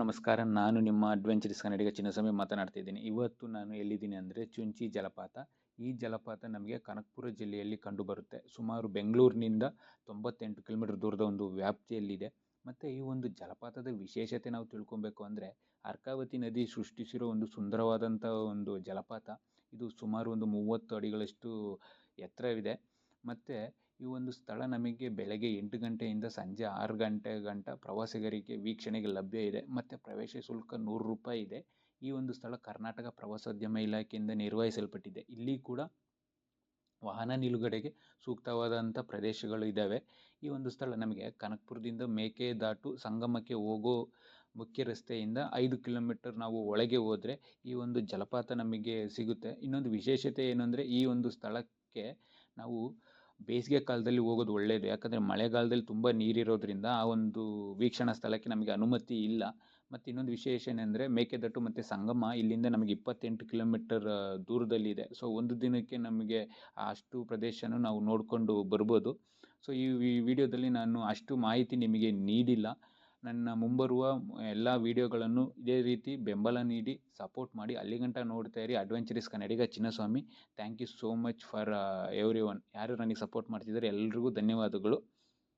ನಮಸ್ಕಾರ, ನಾನು ನಿಮ್ಮ ಅಡ್ವೆಂಚರ್ಸ್ ಕನ್ನಡಿಗ ಚಿನ್ನಸ್ವಾಮಿ ಮಾತನಾಡ್ತಿದ್ದೀನಿ ಇವತ್ತು ನಾನು ಎಲ್ಲಿದ್ದೀನಿ ಅಂದರೆ ಚುಂಚಿ ಜಲಪಾತ. ಈ ಜಲಪಾತ ನಮಗೆ ಕನಕಪುರ ಜಿಲ್ಲೆಯಲ್ಲಿ ಕಂಡುಬರುತ್ತೆ. ಸುಮಾರು ಬೆಂಗಳೂರಿನಿಂದ ತೊಂಬತ್ತೆಂಟು ಕಿಲೋಮೀಟರ್ ದೂರದ ಒಂದು ವ್ಯಾಪ್ತಿಯಲ್ಲಿದೆ. ಮತ್ತು ಈ ಒಂದು ಜಲಪಾತದ ವಿಶೇಷತೆ ನಾವು ತಿಳ್ಕೊಬೇಕು ಅಂದರೆ ಅರ್ಕಾವತಿ ನದಿ ಸೃಷ್ಟಿಸಿರೋ ಒಂದು ಸುಂದರವಾದಂಥ ಒಂದು ಜಲಪಾತ. ಇದು ಸುಮಾರು ಒಂದು ಮೂವತ್ತು ಅಡಿಗಳಷ್ಟು ಎತ್ತರವಿದೆ. ಮತ್ತು ಈ ಒಂದು ಸ್ಥಳ ನಮಗೆ ಬೆಳಗ್ಗೆ ಎಂಟು ಗಂಟೆಯಿಂದ ಸಂಜೆ ಆರು ಗಂಟೆ ಗಂಟ ಪ್ರವಾಸಿಗರಿಗೆ ವೀಕ್ಷಣೆಗೆ ಲಭ್ಯ ಇದೆ. ಮತ್ತು ಪ್ರವೇಶ ಶುಲ್ಕ ನೂರು ರೂಪಾಯಿ ಇದೆ. ಈ ಒಂದು ಸ್ಥಳ ಕರ್ನಾಟಕ ಪ್ರವಾಸೋದ್ಯಮ ಇಲಾಖೆಯಿಂದ ನಿರ್ವಹಿಸಲ್ಪಟ್ಟಿದೆ. ಇಲ್ಲಿ ಕೂಡ ವಾಹನ ನಿಲುಗಡೆಗೆ ಸೂಕ್ತವಾದಂಥ ಪ್ರದೇಶಗಳು ಇದ್ದಾವೆ ಈ ಒಂದು ಸ್ಥಳ ನಮಗೆ ಕನಕಪುರದಿಂದ ಮೇಕೆದಾಟು ಸಂಗಮಕ್ಕೆ ಹೋಗೋ ಮುಖ್ಯ ರಸ್ತೆಯಿಂದ ಐದು ಕಿಲೋಮೀಟರ್ ನಾವು ಒಳಗೆ ಹೋದರೆ ಈ ಒಂದು ಜಲಪಾತ ನಮಗೆ ಸಿಗುತ್ತೆ. ಇನ್ನೊಂದು ವಿಶೇಷತೆ ಏನು ಅಂದರೆ ಈ ಒಂದು ಸ್ಥಳಕ್ಕೆ ನಾವು ಬೇಸಿಗೆ ಕಾಲದಲ್ಲಿ ಹೋಗೋದು ಒಳ್ಳೆಯದು ಯಾಕಂದರೆ ಮಳೆಗಾಲದಲ್ಲಿ ತುಂಬ ನೀರಿರೋದ್ರಿಂದ ಆ ಒಂದು ವೀಕ್ಷಣಾ ಸ್ಥಳಕ್ಕೆ ನಮಗೆ ಅನುಮತಿ ಇಲ್ಲ. ಮತ್ತು ಇನ್ನೊಂದು ವಿಶೇಷ ಏನೆಂದರೆ ಮೇಕೆದಾಟು ಮತ್ತು ಸಂಗಮ ಇಲ್ಲಿಂದ ನಮಗೆ ಇಪ್ಪತ್ತೆಂಟು ಕಿಲೋಮೀಟರ್ ದೂರದಲ್ಲಿದೆ ಸೊ ಒಂದು ದಿನಕ್ಕೆ ನಮಗೆ ಅಷ್ಟು ಪ್ರದೇಶನೂ ನಾವು ನೋಡಿಕೊಂಡು ಬರ್ಬೋದು. ಸೊ ಈ ವಿಡಿಯೋದಲ್ಲಿ ನಾನು ಅಷ್ಟು ಮಾಹಿತಿ ನಿಮಗೆ ನೀಡಿಲ್ಲ. ನನ್ನ ಮುಂಬರುವ ಎಲ್ಲ ವೀಡಿಯೋಗಳನ್ನು ಇದೇ ರೀತಿ ಬೆಂಬಲ ನೀಡಿ ಸಪೋರ್ಟ್ ಮಾಡಿ ಅಲ್ಲಿಗಂಟ ನೋಡ್ತಾ ಇರಿ. Adventurous Kannadiga Chinnaswamy. Thank you so much for everyone ಯಾರು ನನಗೆ ಸಪೋರ್ಟ್ ಮಾಡ್ತಿದ್ದಾರೆ, ಎಲ್ರಿಗೂ ಧನ್ಯವಾದಗಳು.